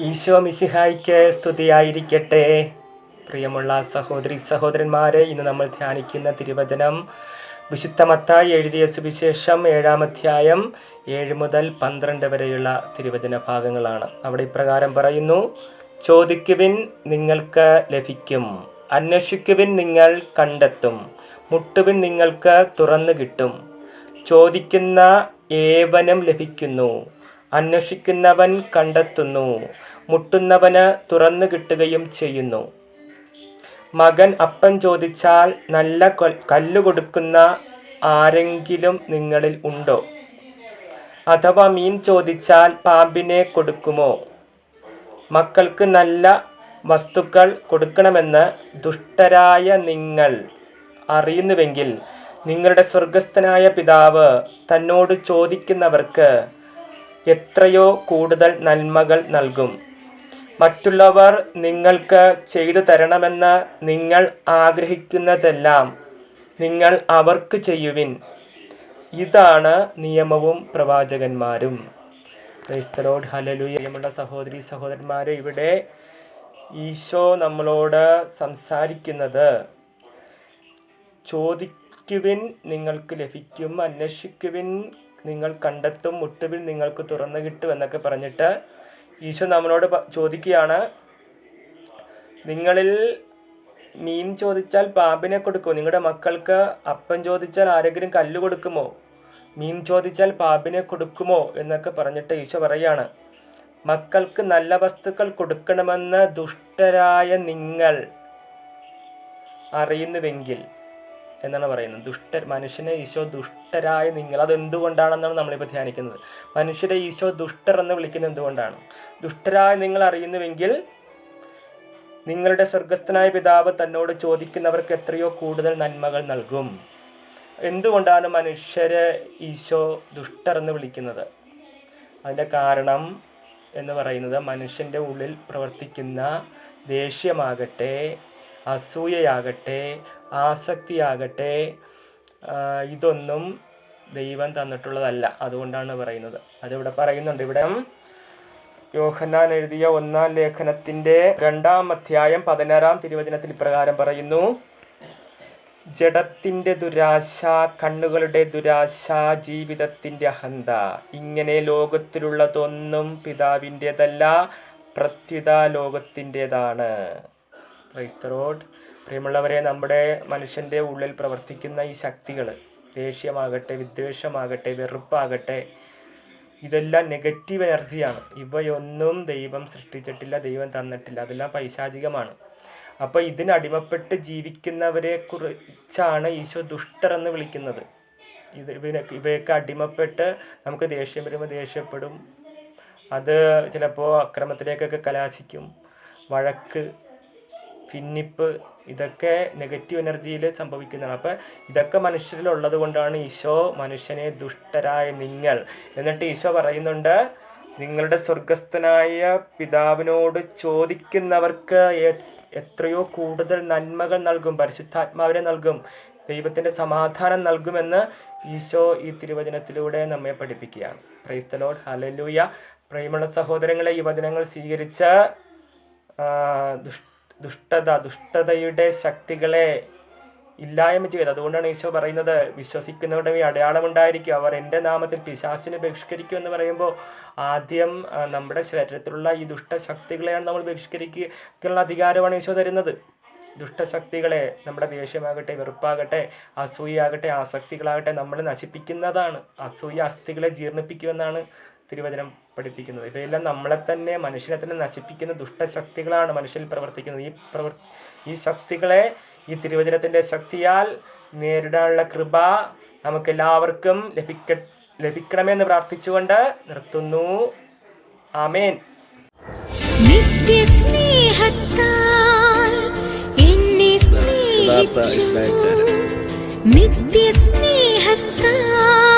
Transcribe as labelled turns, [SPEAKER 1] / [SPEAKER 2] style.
[SPEAKER 1] ഈശോ മിശിഹായിക്ക് സ്തുതിയായിരിക്കട്ടെ. പ്രിയമുള്ള സഹോദരി സഹോദരന്മാരെ ഇന്ന് നമ്മൾ ധ്യാനിക്കുന്ന തിരുവചനം വിശുദ്ധ മത്തായി എഴുതിയ സുവിശേഷം ഏഴാം അധ്യായം ഏഴ് മുതൽ പന്ത്രണ്ട് വരെയുള്ള തിരുവചന ഭാഗങ്ങളാണ്. അവിടെ ഇപ്രകാരം പറയുന്നു ചോദിക്കുവിൻ നിങ്ങൾക്ക് ലഭിക്കും അന്വേഷിക്കുവിൻ നിങ്ങൾ കണ്ടെത്തും മുട്ടുവിൻ നിങ്ങൾക്ക് തുറന്നു കിട്ടും. ചോദിക്കുന്ന ഏവനും ലഭിക്കുന്നു അന്വേഷിക്കുന്നവൻ കണ്ടെത്തുന്നു. മുട്ടുന്നവന് തുറന്നു കിട്ടുകയും ചെയ്യുന്നു. മകൻ അപ്പൻ ചോദിച്ചാൽ നല്ല കല്ല് കൊടുക്കുന്ന ആരെങ്കിലും നിങ്ങളിൽ ഉണ്ടോ? അഥവാ മീൻ ചോദിച്ചാൽ പാമ്പിനെ കൊടുക്കുമോ? മക്കൾക്ക് നല്ല വസ്തുക്കൾ കൊടുക്കണമെന്ന് ദുഷ്ടരായ നിങ്ങൾ അറിയുന്നുവെങ്കിൽ നിങ്ങളുടെ സ്വർഗസ്ഥനായ പിതാവ് തന്നോട് ചോദിക്കുന്നവർക്ക് എത്രയോ കൂടുതൽ നന്മകൾ നൽകും. മറ്റുള്ളവർ നിങ്ങൾക്ക് ചെയ്തു തരണമെന്ന് നിങ്ങൾ ആഗ്രഹിക്കുന്നതെല്ലാം നിങ്ങൾ അവർക്ക് ചെയ്യുവിൻ. ഇതാണ് നിയമവും പ്രവാചകന്മാരും. ക്രൈസ്തലോട് ഹലലുയമുള്ള സഹോദരി സഹോദരന്മാരെ ഇവിടെ ഈശോ നമ്മളോട് സംസാരിക്കുന്നത് ചോദിക്കുവിൻ നിങ്ങൾക്ക് ലഭിക്കും അന്വേഷിക്കുവിൻ നിങ്ങൾ കണ്ടെത്തും മുട്ടുവിൽ നിങ്ങൾക്ക് തുറന്നു കിട്ടും എന്നൊക്കെ പറഞ്ഞിട്ട് ഈശോ നമ്മളോട് ചോദിക്കുകയാണ് നിങ്ങളിൽ മീൻ ചോദിച്ചാൽ പാമ്പിനെ കൊടുക്കുമോ നിങ്ങളുടെ മക്കൾക്ക് അപ്പം ചോദിച്ചാൽ ആരെങ്കിലും കല്ല് കൊടുക്കുമോ? മീൻ ചോദിച്ചാൽ പാമ്പിനെ കൊടുക്കുമോ? എന്നൊക്കെ പറഞ്ഞിട്ട് ഈശോ പറയാണ് മക്കൾക്ക് നല്ല വസ്തുക്കൾ കൊടുക്കണമെന്ന് ദുഷ്ടരായ നിങ്ങൾ അറിയുന്നുവെങ്കിൽ എന്നാണ് പറയുന്നത്. ദുഷ്ട മനുഷ്യനെ ഈശോ ദുഷ്ടരായ നിങ്ങൾ അത് എന്തുകൊണ്ടാണെന്നാണ് നമ്മളിപ്പോൾ ധ്യാനിക്കുന്നത്. മനുഷ്യരെ ഈശോ ദുഷ്ടർ എന്ന് വിളിക്കുന്നത് എന്തുകൊണ്ടാണ്? ദുഷ്ടരായ നിങ്ങൾ അറിയുന്നുവെങ്കിൽ നിങ്ങളുടെ സ്വർഗസ്ഥനായ പിതാവ് തന്നോട് ചോദിക്കുന്നവർക്ക് എത്രയോ കൂടുതൽ നന്മകൾ നൽകും. എന്തുകൊണ്ടാണ് മനുഷ്യരെ ഈശോ ദുഷ്ടർ എന്ന് വിളിക്കുന്നത്? അതിന്റെ കാരണം എന്ന് പറയുന്നത് മനുഷ്യന്റെ ഉള്ളിൽ പ്രവർത്തിക്കുന്ന ദേഷ്യമാകട്ടെ അസൂയയാകട്ടെ ആസക്തിയാകട്ടെ ഇതൊന്നും ദൈവം തന്നിട്ടുള്ളതല്ല. അതുകൊണ്ടാണ് പറയുന്നത്. അതിവിടെ പറയുന്നുണ്ട്. ഇവിടെ യോഹന്നാൻ എഴുതിയ ഒന്നാം ലേഖനത്തിന്റെ രണ്ടാം അധ്യായം പതിനാറാം തിരുവചനത്തിൽ ഇപ്രകാരം പറയുന്നു. ജഡത്തിന്റെ ദുരാശ കണ്ണുകളുടെ ദുരാശ ജീവിതത്തിന്റെ അഹന്ത. ഇങ്ങനെ ലോകത്തിലുള്ളതൊന്നും പിതാവിന്റെതല്ല പ്രത്യുത ലോകത്തിന്റെതാണ്. ക്രൈസ്തറോഡ് പ്രിയമുള്ളവരെ നമ്മുടെ മനുഷ്യന്റെ ഉള്ളിൽ പ്രവർത്തിക്കുന്ന ഈ ശക്തികൾ ദേഷ്യമാകട്ടെ വിദ്വേഷമാകട്ടെ വെറുപ്പാകട്ടെ ഇതെല്ലാം നെഗറ്റീവ് എനർജിയാണ് ഇവയൊന്നും ദൈവം സൃഷ്ടിച്ചിട്ടില്ല ദൈവം തന്നിട്ടില്ല. അതെല്ലാം പൈശാചികമാണ്. അപ്പോൾ ഇതിനടിമപ്പെട്ട് ജീവിക്കുന്നവരെ കുറിച്ചാണ് ഈശോ ദുഷ്ടർ എന്ന് വിളിക്കുന്നത്. ഇത് ഇവനൊക്കെ ഇവയൊക്കെ അടിമപ്പെട്ട് നമുക്ക് ദേഷ്യം വരുമ്പോൾ ദേഷ്യപ്പെടും. അത് ചിലപ്പോൾ അക്രമത്തിലേക്കൊക്കെ കലാശിക്കും. വഴക്ക് ഭിന്നിപ്പ് ഇതൊക്കെ നെഗറ്റീവ് എനർജിയിൽ സംഭവിക്കുന്നതാണ്. അപ്പോൾ ഇതൊക്കെ മനുഷ്യരിലുള്ളത് കൊണ്ടാണ് ഈശോ മനുഷ്യനെ ദുഷ്ടരായ നിങ്ങൾ. എന്നിട്ട് ഈശോ പറയുന്നുണ്ട് നിങ്ങളുടെ സ്വർഗസ്ഥനായ പിതാവിനോട് ചോദിക്കുന്നവർക്ക് എത്രയോ കൂടുതൽ നന്മകൾ നൽകും പരിശുദ്ധാത്മാവിനെ നൽകും ദൈവത്തിന്റെ സമാധാനം നൽകുമെന്ന് ഈശോ ഈ തിരുവചനത്തിലൂടെ നമ്മെ പഠിപ്പിക്കുകയാണ്. ക്രൈസ്തലോഡ് ഹലലൂയ പ്രേമുള്ള സഹോദരങ്ങളെ ഈ വചനങ്ങൾ സ്വീകരിച്ച് ദുഷ്ട ദുഷ്- ദുഷ്ടത ദുഷ്ടതയുടെ ശക്തികളെ ഇല്ലായ്മ ചെയ്ത്. അതുകൊണ്ടാണ് ഈശോ പറയുന്നത് വിശ്വസിക്കുന്നവരുടെ ഈ അടയാളമുണ്ടായിരിക്കും അവർ എന്റെ നാമത്തിൽ പിശാസിനെ ബഹിഷ്കരിക്കും എന്ന് പറയുമ്പോൾ ആദ്യം നമ്മുടെ ശരീരത്തിലുള്ള ഈ ദുഷ്ടശക്തികളെയാണ് നമ്മൾ ബഹിഷ്കരിക്കാനുള്ള അധികാരമാണ് ഈശോ തരുന്നത്. ദുഷ്ടശക്തികളെ നമ്മുടെ ദേഷ്യമാകട്ടെ വെറുപ്പാകട്ടെ അസൂയാകട്ടെ ആസക്തികളാകട്ടെ നമ്മളെ നശിപ്പിക്കുന്നതാണ്. അസൂയ അസ്ഥികളെ ജീർണിപ്പിക്കുമെന്നാണ് തിരുവചനം പഠിപ്പിക്കുന്നത്. ഇവയെല്ലാം നമ്മളെ തന്നെ മനുഷ്യനെ തന്നെ നശിപ്പിക്കുന്ന ദുഷ്ടശക്തികളാണ് മനുഷ്യനിൽ പ്രവർത്തിക്കുന്നത്. ഈ പ്രവർ ഈ ശക്തികളെ ഈ തിരുവചനത്തിന്റെ ശക്തിയാൽ നേരിടാനുള്ള കൃപ നമുക്കെല്ലാവർക്കും ലഭിക്ക ലഭിക്കണമെന്ന് പ്രാർത്ഥിച്ചുകൊണ്ട് നിർത്തുന്നു. ആമേൻ.
[SPEAKER 2] നിത്യസ്നേഹത്താൽ